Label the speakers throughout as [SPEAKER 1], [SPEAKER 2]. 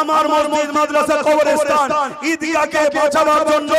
[SPEAKER 1] আমার মসজিদ মাদ্রাসা কবরস্থান ঈদগাহকে বাঁচানোর জন্য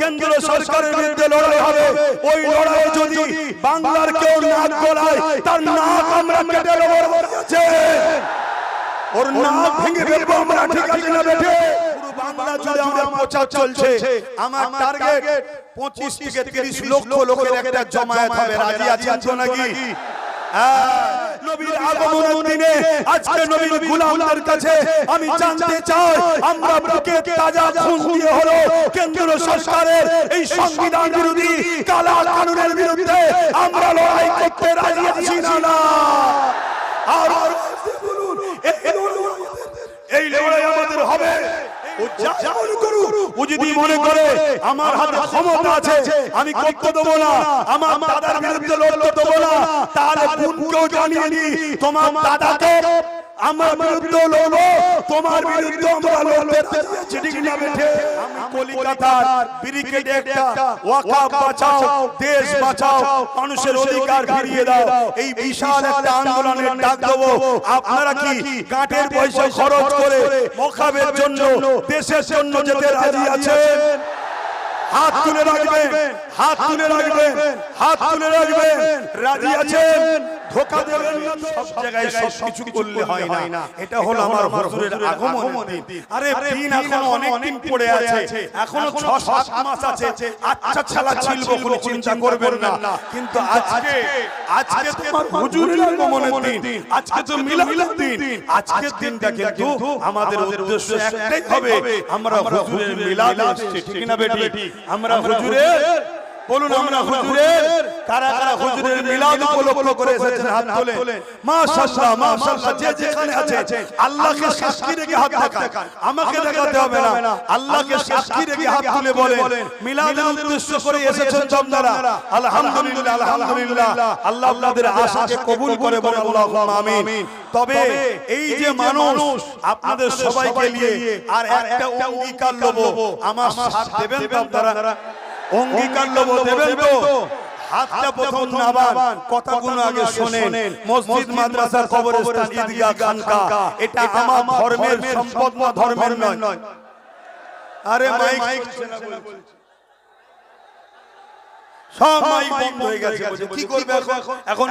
[SPEAKER 1] কেন্দ্র সরকারের বিরুদ্ধে লড়াই হবে। ওই লড়াইয়ে যদি বাংলার কেউ নাক গলায় তার নাক আমরা কেটে দেবো। আছে ওর নাক ভেঙে ফেলব আমরা ঠিক আছে না বেঠে? বাংলা জুড়ে আমার প্রচার চলছে আমার টার্গেট পঁচিশ থেকে তিরিশ লক্ষ লোকের একটা জমায়েত হবে। রাজি আছেন তো নাকি? নবীর আগমনের দিনে আজকে নবীর গোলামদের কাছে আমি জানতে চাই আমরা বুকে তাজা খুন দিয়ে হলো কেন্দ্র সরকারের এই সংবিধান বিরোধী কালা কানুনের বিরুদ্ধে আমরা লড়াই করতে রাজি আছি না। না। আর এই লড়াই আমাদের হবে। মনে করুক, ও যদি মনে করে আমার হাতে ক্ষমতা আছে আমি করতে দেবো না আমার দাদার বিরুদ্ধে লড়তে দেবো না তাহলে বোনকেও জানিয়ে নি তোমার দাদাকে আমার বিরুদ্ধে লড়বো তোমার বিরুদ্ধে আমরা আছি, ঠিক না বেঠে আমি কলিকাতার ব্রিগেডে একটা ওয়াকাফ বাঁচাও দেশ বাঁচাও মানুষের অধিকার ফিরিয়ে দাও। এই বিশাল একটা আন্দোলনের ডাক দেবো। আপনারা কি গাঁটের পয়সা খরচ করে মখাবের জন্য দেশের জন্য যেতে রাজি আছেন? হাত তুলে রাখবেন। হাত তুলে রাখবেন। হাত তুলে রাখবেন। রাজি আছেন। ধোকা দেবেন না সব জায়গায় সব কিছু করলে হয় না। এটা হলো আমার হুজুরের আগমনের দিন। আরে দিন এখনও অনেক দিন পড়ে আছে। এখনও ছ সাত মাস আছে। আচ্ছা ছালা ছিলবো কোনো চিন্তা করবেন না। কিন্তু আজকে আজকে তোমার হুজুরের আগমনের দিন। আজকে তো মিলাদের দিন। আজকের দিনটা কিন্তু আমাদের উদ্দেশ্য একটাই হবে। আমরা হুজুরের মিলাদ আসছে ঠিক না বেটি আমরা হুজুরের বলুন আমরা হুজুরের কারা কারা হুজুরের মিলাদ উপলক্ষ করে এসেছেন হাত তোলেন মাশাআল্লাহ মাশাআল্লাহ যে যেখানে আছে আল্লাহকে সাক্ষী রেখে হাত দেখান। আমাকে দেখাতে হবে না। আল্লাহকে সাক্ষী রেখে হাত তুলে বলেন। মিলাদের উদ্দেশ্য করে এসেছেন আলহামদুলিল্লাহ আলহামদুলিল্লাহ আল্লাহ আপনাদের আশাকে কবুল করে বলেন। আল্লাহুম্মা আমিন। তবে এই যে মানুষ আপনাদের সবাইকে নিয়ে আর একটা অঙ্গীকার লব আমার সাথ দেবেন আপনারা অঙ্গীকার লব দেবেন তো। হাতটা প্রথম নাবান। কথাগুলো আগে শোনেন? মসজিদ মাদ্রাসা কবরস্থান ঈদগাহ খানকা। এটা আমার ধর্মের সম্পদ না ধর্মের নয়। আরে মাইক সব মাইক বন্ধ হয়ে গেছে কি করবে এখন? এখন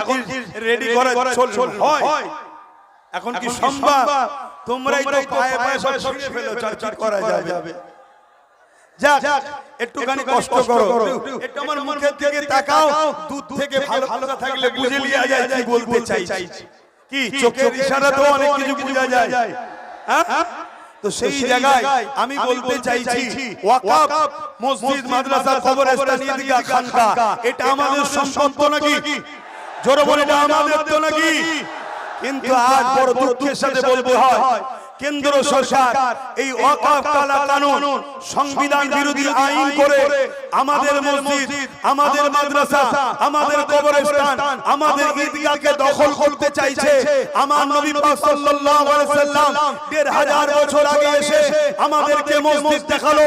[SPEAKER 1] রেডি করা চল হয়। এখন কি সম্ভব? তোমরাই তো পায়ে পায়ে সব ফেলো চার করা যাবে? যাক একটুখানি কষ্ট করো। একটু আমার মুখের দিকে তাকাও দুধ থেকে ভালো ভালো থাকলে বুঝে লিয়া যায় কি বলতে চাইছি? কি চোখের ইশারাতেও অনেক কিছু বোঝা যায়। হ্যাঁ? তো সেই জায়গায় আমি বলতে চাইছি ওয়াকাফ মসজিদ মাদ্রাসা কবরস্থান ঈদগাহ খানকা। এটা আমাদের সম্পদ নাকি? জোরে বলে এটা আমাদের তো নাকি? কিন্তু আজ বড় দুঃখের সাথে বলব হয় কেন্দ্র সরকার এই ওয়াকাফ কালা কানুন সংবিধান বিরোধী আইন করে আমাদের মসজিদ আমাদের মাদ্রাসা আমাদের কবরস্থান আমাদের ঈদগাহকে দখল করতে চাইছে আমার নবী পাক সাল্লাল্লাহু আলাইহি সাল্লাম বছর আগে এসে আমাদেরকে মসজিদ দেখাল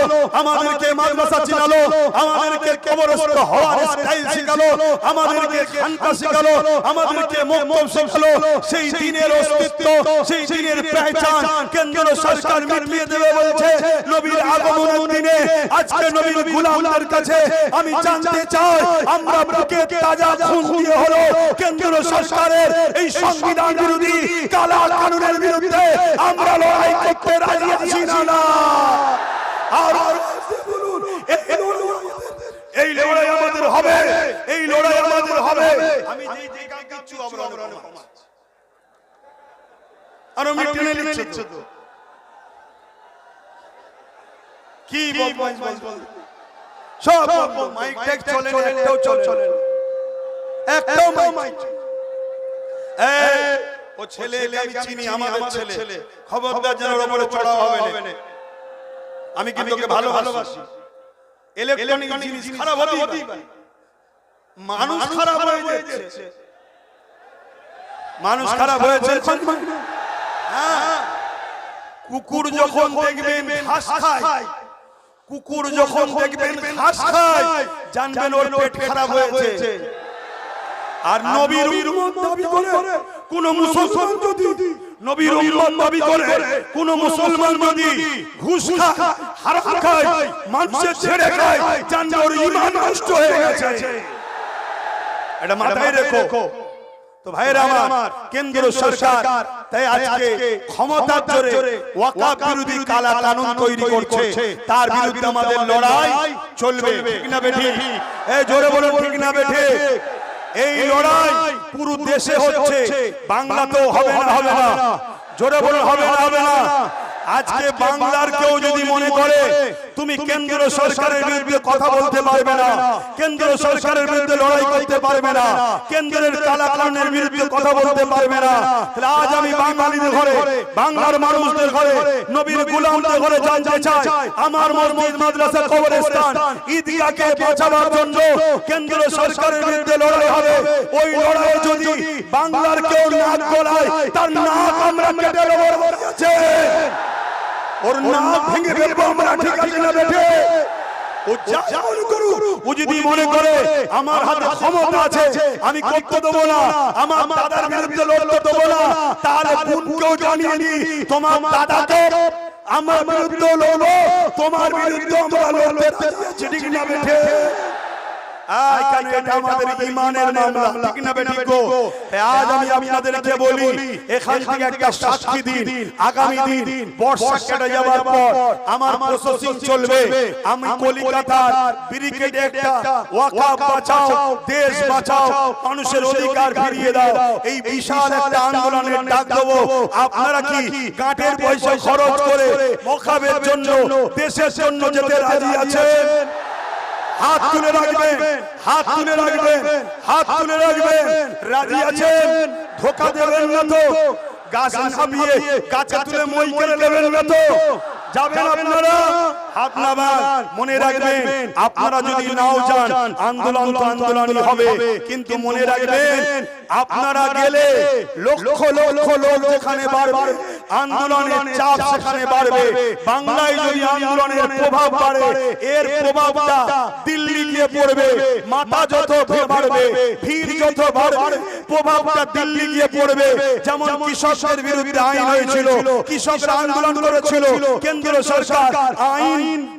[SPEAKER 1] আমাদেরকে মাদ্রাসা চিনালো আমাদেরকে কবরস্থ হওয়ার স্টাইল শিখালো আমাদেরকে খানকা শিখালো আমাদেরকে মক্তব শিখালো সেই দিনের অস্তিত্ব সেই দিনের পেহচান কেন্দ্র সরকার মিটিয়ে দেবে বলছে নবীর আগমনের দিনে আজকে নবীর গোলামদের কাছে আমি জানতে চাই আমরা বুকে তাজা খুন দিয়ে হলো কেন্দ্র সরকারের এই সংবিধান বিরোধী কালা কানুনের বিরুদ্ধে আমরা লড়াই করতে রাজি আছি না। না। আর বলুন এই লড়াই আমাদের হবে এই লড়াই আমাদের হবে। আমি যেই যেই গান গাচ্ছি আরও নিচ্ছে তো। কি বল সব মাইক টেক চলে না একটাও চলে একটাও মাইক। ও ছেলে আমি চিনি আমাদের ছেলে। খবরদার যেন ওর উপরে চড়া হবে না। আমি কিন্তু ওকে ভালোবাসি। ইলেকট্রনিক জিনিস খারাপ হতেই পারে। মানুষ খারাপ হয়ে যাচ্ছে। মানুষ খারাপ হয়েছে। হ্যাঁ কুকুর যখন দেখবেন ঘাস খায় কুকুর যখন দেখবেন ঘাস খায় জানবেন ওর পেট খারাপ হয়েছে। আর নবীর উম্মত দাবি করে কোন মুসলমান যদি নবীর উম্মত দাবি করে কোন মুসলমান যদি ঘুষ খায় হারাম খায় মানুষের ছেড়ে খায় জানলে ওর ঈমান নষ্ট হয়ে গেছে। এটা মাথায় রেখো। তো ভাইরা আমার কেন্দ্র সরকার তাই আজকে ক্ষমতার জোরে ওয়াকাফ বিরোধী কালা কানুন তৈরি করছে। তার বিরুদ্ধে আমাদের লড়াই চলবে। ঠিক না বেঠি? এই জোরে বলুন ঠিক না বেঠি? এই লড়াই পুরো দেশে হচ্ছে। বাংলাতেও হবে না হবে না। জোরে বলুন হবে না হবে না। আজকে বাংলার কেউ যদি মনে করে তুমি কেন্দ্র সরকারের বিরুদ্ধে কথা বলতে পারবে না কেন্দ্র সরকারের বিরুদ্ধে লড়াই করতে পারবে না কেন্দ্রের কালাকানুনের বিরুদ্ধে কথা বলতে পারবে না তাহলে আজ আমি বাঙালিদের ঘরে বাংলার মানুষদের ঘরে নবীর গোলামদের ঘরে জানতে চাই আমার মসজিদ মাদ্রাসা কবরস্থান ঈদগাহকে বাঁচানোর জন্য কেন্দ্র সরকারের বিরুদ্ধে লড়াই হবে ওই লড়াইয়ে যদি বাংলার কেউ নাক গলায় তার নাক আমরা কেটে দেবো ওর নাক ভেঙে ফেলব আমরা ঠিক আছে না বেঠে? ও যা করুক ও যদি মনে করে আমার হাতে ক্ষমতা আছে আমি করতে দেবো না আমার দাদার বিরুদ্ধে লড়তে দেবো না তাহলে বোনকেও জানিয়ে দি তোমার দাদাকে আমার বিরুদ্ধে লড়বো তোমার বিরুদ্ধে আমরা লড়তে ঠিক না বেঠে? আয় কেন এটা আমাদের ইমানের মামলা? ঠিক না বেটি গো? আজ আমি আপনাদেরকে বলি এখান থেকে একটা সাক্ষী দিন। আগামী দিন বর্ষা কেটে যাওয়ার পর আমার প্রসেসিং চলবে। আমি কলিকাতার ব্রিগেডে একটা ওয়াকাফ বাঁচাও দেশ বাঁচাও মানুষের অধিকার ফিরিয়ে দাও। এই বিশাল একটা আন্দোলনের ডাক দেবো। আপনারা কি কাঠের পয়সা খরচ করে মোকাবের জন্য দেশের জন্য যেতে রাজি আছেন? হাত তুলে রাখবেন, হাত তুলে রাখবেন, হাত তুলে রাখবেন। রাজি আছেন? ধোকা দেবেন না তো। গাছ নামিয়ে গাছে তুলে মই করে দেবেন না তো। যাবেন আপনারা হাত নামান মনে রাখবেন আপনারা যদি নাও যান আন্দোলন তো আন্দোলনই হবে। কিন্তু মনে রাখবেন আপনারা গেলে লক্ষ লক্ষ লোক যেখানে বাড়বে আন্দোলনের চাপ সেখানে বাড়বে। বাংলায় যদি আন্দোলনের প্রভাব বাড়ে এর প্রভাবটা দিল্লি গিয়ে পড়বে মাথা যত বাড়বে ভিড় যত বাড়বে প্রভাবটা দিল্লি গিয়ে পড়বে। যেমন কৃষকদের বিরুদ্ধে আইন হয়েছিল কৃষকরা আন্দোলন করেছিল কেন্দ্র সরকার আইন উগ্র করে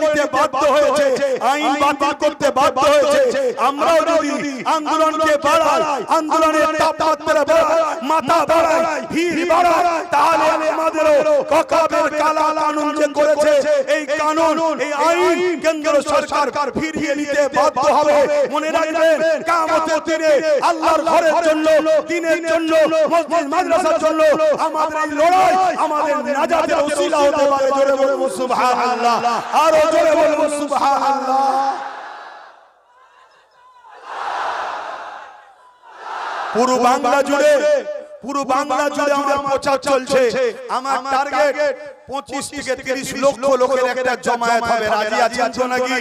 [SPEAKER 1] নিতে বাধ্য হয়েছে। আইন বাতিল করতে বাধ্য হয়েছে। আমরাও যদি আন্দোলনকে বাড়াই আন্দোলনের তাপমাত্রা বাড়াই মাথা বাড়াই ভিড় বাড়াই তাহলে আমাদেরও ককাবের কালা কানুন যে করেছে এই কানুন এই আইন কেন্দ্র সরকার ফিরিয়ে নিতে বাধ্য হবে। মনে রাখবেন কামতের দিনে আল্লাহর ঘরের জন্য দিনের জন্য মসজিদ মাদ্রাসার জন্য আমাদের লড়াই আমাদের নাজাতের ওসিলা হতে পারে জোরে বলব সুবহানাল্লাহ। আরও জোরে বলব সুবহানাল্লাহ। পুরো বাংলা জুড়ে পুরো বাংলা জুড়ে আমার প্রচার চলছে। আমার টার্গেট পঁচিশ থেকে তিরিশ লক্ষ লোকের একটা জমায়েত হবে। রাজি আছেন তো নাকি?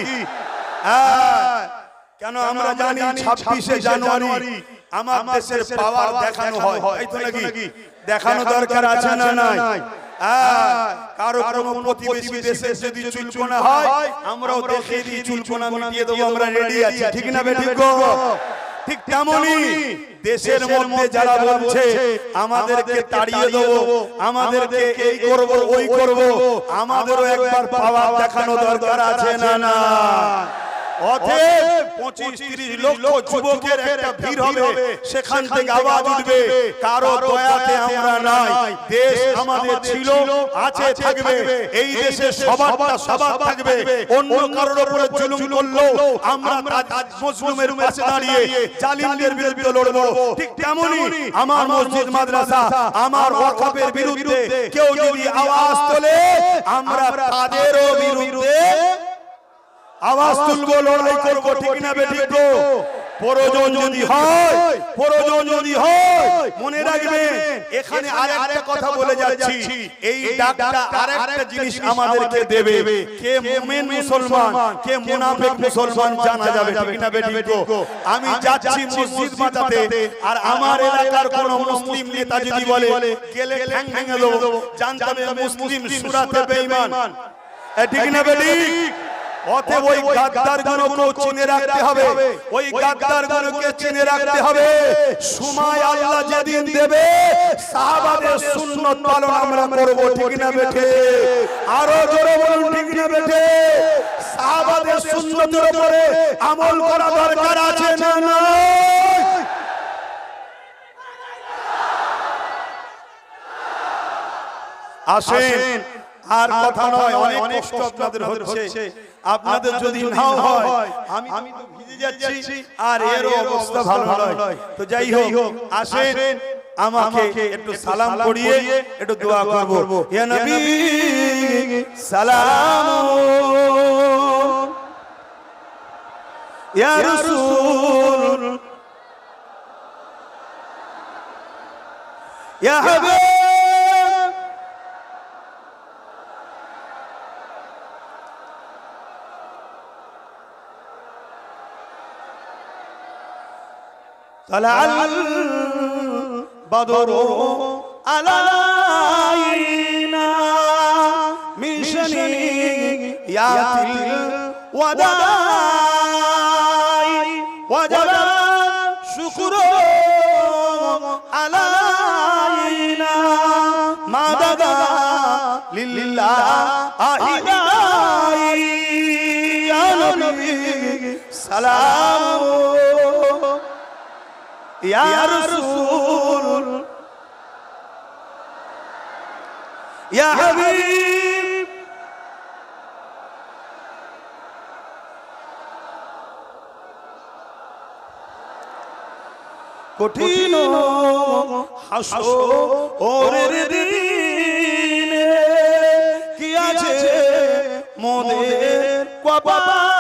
[SPEAKER 1] হ্যাঁ। কেন আমরা জানি ছাব্বিশে জানুয়ারি আমার দেশের পাওয়ার দেখানো হয়। তাই তো নাকি? দেখানো দরকার আছে না নাই? কারও কোনো প্রতিবেশী দেশে যদি চুলকোনা হয় আমরাও দেখিয়ে দিই চুলকোনা মিটিয়ে দেবো আমরা রেডি আছি। ঠিক না ঠিক তেমনই দেশের মধ্যে যারা বলছে আমাদেরকে তাড়িয়ে দেবো আমাদেরকে এই করব ওই করব আমাদেরও একবার পাওয়ার দেখানো দরকার আছে না না অতএব পঁচিশ তিরিশ লক্ষ যুবকের একটা ভিড় হবে। সেখান থেকে আওয়াজ উঠবে কারও দয়াতে আমরা নাই। দেশ আমাদের ছিল আছে থাকবে। এই দেশে সবারটা সবার থাকবে। অন্য কারোর উপরে জুলুম করল আমরা তার মজলুমের পাশে দাঁড়িয়ে জালিমদের বিরুদ্ধে লড়বো। ঠিক তেমনি আমার মসজিদ মাদ্রাসা আমার ওয়াকফের বিরুদ্ধে কেউ যদি আওয়াজ তোলে আমরা তাদেরও বিরুদ্ধে আওয়াজ তুলবো লড়াই করব ঠিক না বেঠিক প্রয়োজন যদি হয় প্রয়োজন যদি হয় মনে রাখবেন এখানে আর একটা কথা বলে যাচ্ছি। এই ডাকটা আর একটা জিনিস আমাদেরকে দেবে। কে মুমিন মুসলমান কে মুনাফিক মুসলমান জানা যাবে ঠিক না বেঠিক আমি যাচ্ছি মসজিদ বাঁচাতে আর আমার এলাকার কোন মুসলিম নেতা যদি বলে গেলে ঠ্যাং ভেঙে দেবো। জানতে হবে মুসলিম সুরাতে বেঈমান। ঠিক না বেঠিক অতএব ওই গাদ্দার গুলোকে চিনে রাখতে হবে। ওই গাদ্দার গুলোকে চিনে রাখতে হবে। সময় আল্লাহ যেদিন দেবে সাহাবাদের সুন্নত পালন আমরা করব ঠিক না বেঠে। আরও জোরে বলুন ঠিক না বেঠে। সাহাবাদের সুন্নতের উপরে আমল করা দরকার আছে না না? আসেন। আর কথা নয় অনেক কষ্ট আপনাদের হচ্ছে। আপনাদের যদি নাও হয় আমি আমি তো ভিজে যাচ্ছি। আর এর অবস্থা ভালো নয়। তো যাই হোক আসেন আমাকে একটু সালাম পড়িয়ে একটু দোয়া করব। ইয়া নবী সালাম। ইয়া রাসূল। ইয়া হাবিব। তালাল বদর আলাইনা মিশনি ইয়াতিল ওয়াদাই ওয়াজাদা শুকর আলাইনা মাদাদা লিল্লাহ আহিদাই সালামু ইয়া কঠিন হাসো ওরে দিনে। কি আছে মোদের কপাল?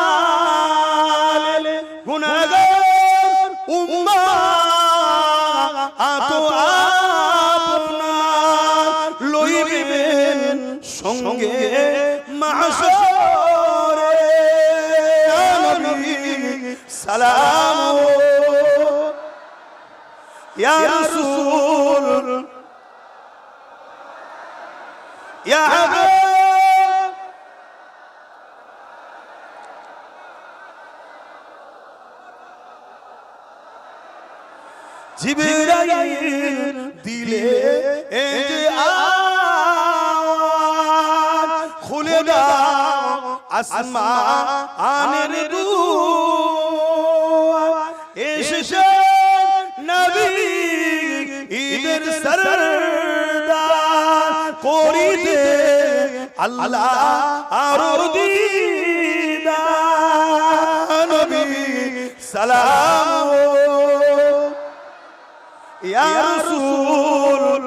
[SPEAKER 1] জিবরাইল দিলে এ যে আওয়াজ খুলে দাও আসমানের দুয়ার। এসেছে নবী ঈদের সরদার। করিতে আল্লাহ আর দিদার। নবী সালাম। ইয়া রাসূল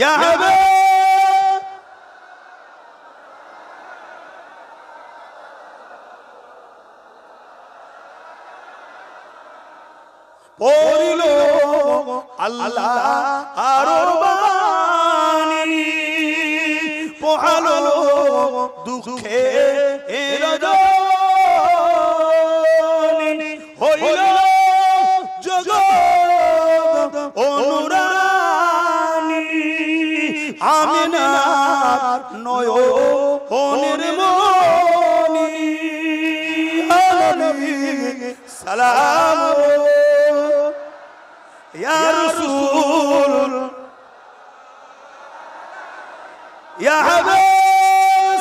[SPEAKER 1] ইয়া হাবিব পড়িল আল্লাহ আর বাণী। পোহালো দুঃখে রজনী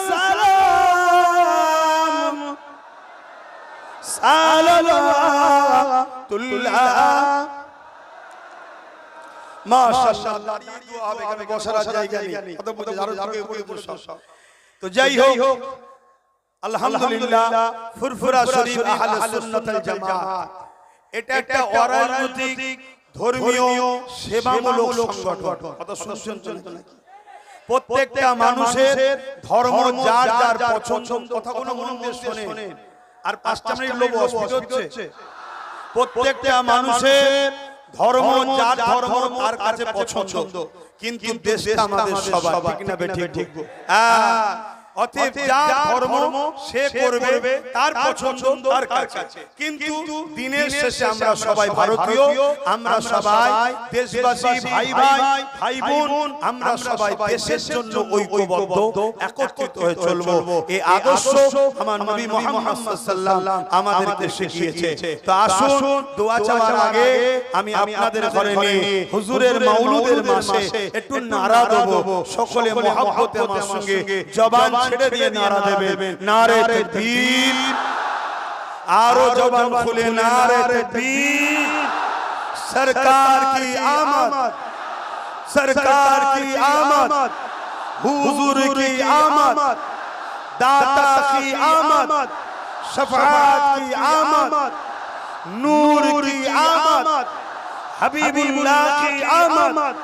[SPEAKER 1] সালাম। সালাতুল্লাহ মাশাআল্লাহ দাঁড়িয়ে হবে এখানে বসার জায়গা নেই। কত বলতে আরও ঝুঁকে উপরে বসো। তো যাই হোক আলহামদুলিল্লাহ ফুরফুরা শরীফ আহলে সুন্নাত ওয়াল জামাত। এটা একটা অরাজনৈতিক ধর্মীয় সেবামূলক সংগঠন। কথা শুনছেন নাকি? প্রত্যেকটা মানুষের ধর্ম যার যার পছন্দ কথাগুলো মন দিয়ে শোনে আর পাঁচটা মিনিট লোক অসুবিধা হচ্ছে। প্রত্যেকটা মানুষের ধর্ম যার ধর্ম তার কাছে পছন্দ। কিন্তু দেশ আমাদের সবার ঠিক না ঠিক হ্যাঁ অতএব যার ধর্ম সে করবে তার পছন্দ তার কাছে। কিন্তু দিনের শেষে আমরা সবাই ভারতীয় আমরা সবাই দেশবাসী ভাই ভাই ভাই বোন আমরা সবাই দেশের জন্য ঐক্যবদ্ধ একত্রিত হয়ে চলবো। এই আদর্শ আমার নবী মুহাম্মদ সাল্লাল্লাহু আমাদেরকে শিখিয়েছে। তো আসুন দোয়া চাওয়ার আগে আমি আপনাদের ঘরে নিয়ে হুজুরের মাউলুদের মাসে একটু নারা দেব। সকলে মহব্বতে সঙ্গে জবান ছেড়ে দিয়ে নারা দেবেন। নারে তকবীর আরও জবান খুলে নারে তকবীর সরকার কি আমদ? সরকার কি আমদ? হুজুর কি আমদ? দাতা কি আমদ? شفاعت کی آمد نور کی آمد حبیب اللہ کی آمد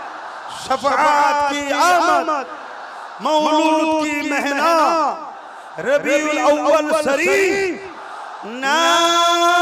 [SPEAKER 1] شفاعت کی مولود کی مہنا ربیع الأول سری نام